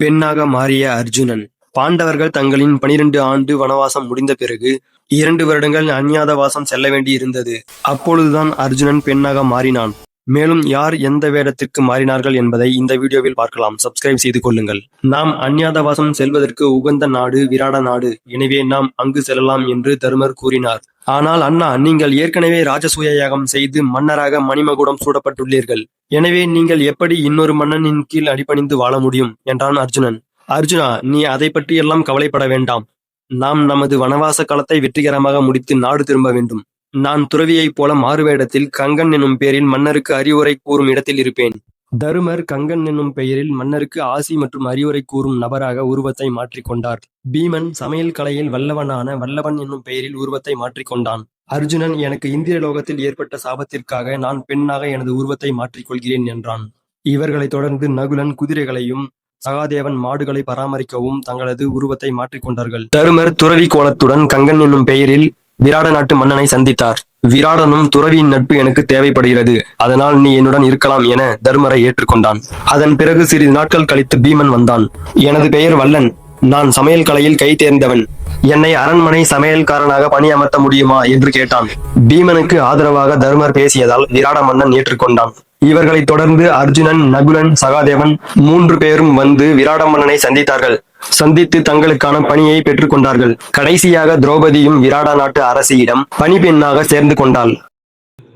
பெண்ணாக மாறிய அர்ஜுனன். பாண்டவர்கள் தங்களின் பனிரெண்டு ஆண்டு வனவாசம் முடிந்த பிறகு இரண்டு வருடங்கள் அந்நியாதவாசம் செல்ல வேண்டி இருந்தது அப்பொழுதுதான் அர்ஜுனன் பெண்ணாக மாறினான். மேலும் யார் எந்த வேடத்திற்கு மாறினார்கள் என்பதை இந்த வீடியோவில் பார்க்கலாம். சப்ஸ்கிரைப் செய்து கொள்ளுங்கள். நாம் அந்நியாதவாசம் செல்வதற்கு உகந்த நாடு விராட நாடு. எனவே நாம் அங்கு செல்லலாம் என்று தருமர் கூறினார். ஆனால் அண்ணா நீங்கள் ஏற்கனவே ராஜசூய யாகம் செய்து மன்னராக மணிமகுடம் சூடப்பட்டுள்ளீர்கள். எனவே நீங்கள் எப்படி இன்னொரு மன்னனின் கீழ் அடிபணிந்து வாழ முடியும்? என்றான் அர்ஜுனன். அர்ஜுனா நீ அதை பற்றி எல்லாம் கவலைப்பட வேண்டாம். நாம் நமது வனவாச காலத்தை வெற்றிகரமாக முடித்து நாடு திரும்ப வேண்டும். நான் துறவியைப் போல மாறுவேடத்தில் கங்கன் என்னும் பெயரில் மன்னருக்கு அறிவுரை கூறும் இடத்தில் இருப்பேன். தருமர் கங்கன் என்னும் பெயரில் மன்னருக்கு ஆசி மற்றும் அறிவுரை கூறும் நபராக உருவத்தை மாற்றிக்கொண்டார் பீமன் சமையல் கலையில் வல்லவனான வல்லவன் என்னும் பெயரில் உருவத்தை மாற்றிக்கொண்டான் அர்ஜுனன் எனக்கு இந்திர லோகத்தில் ஏற்பட்ட சாபத்திற்காக நான் பெண்ணாக எனது உருவத்தை மாற்றிக்கொள்கிறேன் என்றான். இவர்களைத் தொடர்ந்து நகுலன் குதிரைகளையும் சகாதேவன் மாடுகளை பராமரிக்கவும் தங்களது உருவத்தை மாற்றிக்கொண்டார்கள் தருமர் துறவி கோலத்துடன் கங்கன் என்னும் பெயரில் விராட நாட்டு மன்னனை சந்தித்தார். விராடனும் துறவியின் நட்பு எனக்கு தேவைப்படுகிறது. அதனால் நீ என்னுடன் இருக்கலாம் என தருமரை ஏற்றுக்கொண்டான். அதன் பிறகு சிறிது நாட்கள் கழித்து பீமன் வந்தான். எனது பெயர் வல்லன். நான் சமையல் கலையில் கை தேர்ந்தவன். என்னை அரண்மனை சமையல்காரனாக பணியமர்த்த முடியுமா? என்று கேட்டான். பீமனுக்கு ஆதரவாக தருமர் பேசியதால் விராட மன்னன் ஏற்றுக்கொண்டான். இவர்களைத் தொடர்ந்து அர்ஜுனன் நகுலன் சகாதேவன் மூன்று பேரும் வந்து விராட மன்னனை சந்தித்தார்கள். சந்தித்து தங்களுக்கான பணியை பெற்றுக்கொண்டார்கள். கடைசியாக திரௌபதியும் விராடா நாட்டு அரசியிடம் பணிப்பெண்ணாக சேர்ந்து கொண்டாள்.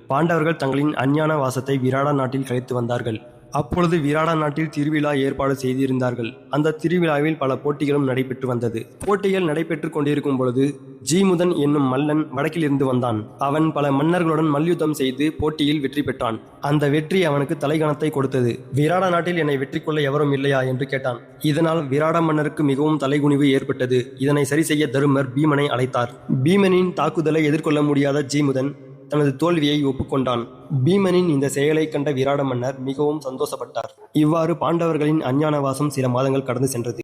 பாண்டவர்கள் தங்களின் அஞ்ஞான வாசத்தை விராடா நாட்டில் கழித்து வந்தார்கள். அப்பொழுது விராட நாட்டில் திருவிழா ஏற்பாடு செய்திருந்தார்கள். அந்த திருவிழாவில் பல போட்டிகளும் நடைபெற்று வந்தது. போட்டிகள் நடைபெற்றுக் கொண்டிருக்கும் பொழுது ஜீமுதன் என்னும் மல்லன் வடக்கிலிருந்து வந்தான். அவன் பல மன்னர்களுடன் மல்யுத்தம் செய்து போட்டியில் வெற்றி பெற்றான். அந்த வெற்றி அவனுக்கு தலைகணத்தை கொடுத்தது. விராட நாட்டில் என்னை வெற்றி கொள்ள எவரும் இல்லையா என்று கேட்டான். இதனால் விராட மன்னருக்கு மிகவும் தலைகுனிவு ஏற்பட்டது. இதனை சரி செய்ய தருமர் பீமனை அழைத்தார். பீமனின் தாக்குதலை எதிர்கொள்ள முடியாத ஜீமுதன் தனது தோல்வியை ஒப்புக்கொண்டான். பீமனின் இந்த செயலை கண்ட விராட மன்னர் மிகவும் சந்தோஷப்பட்டார். இவ்வாறு பாண்டவர்களின் அஞ்ஞானவாசம் சில மாதங்கள் கடந்து சென்றது.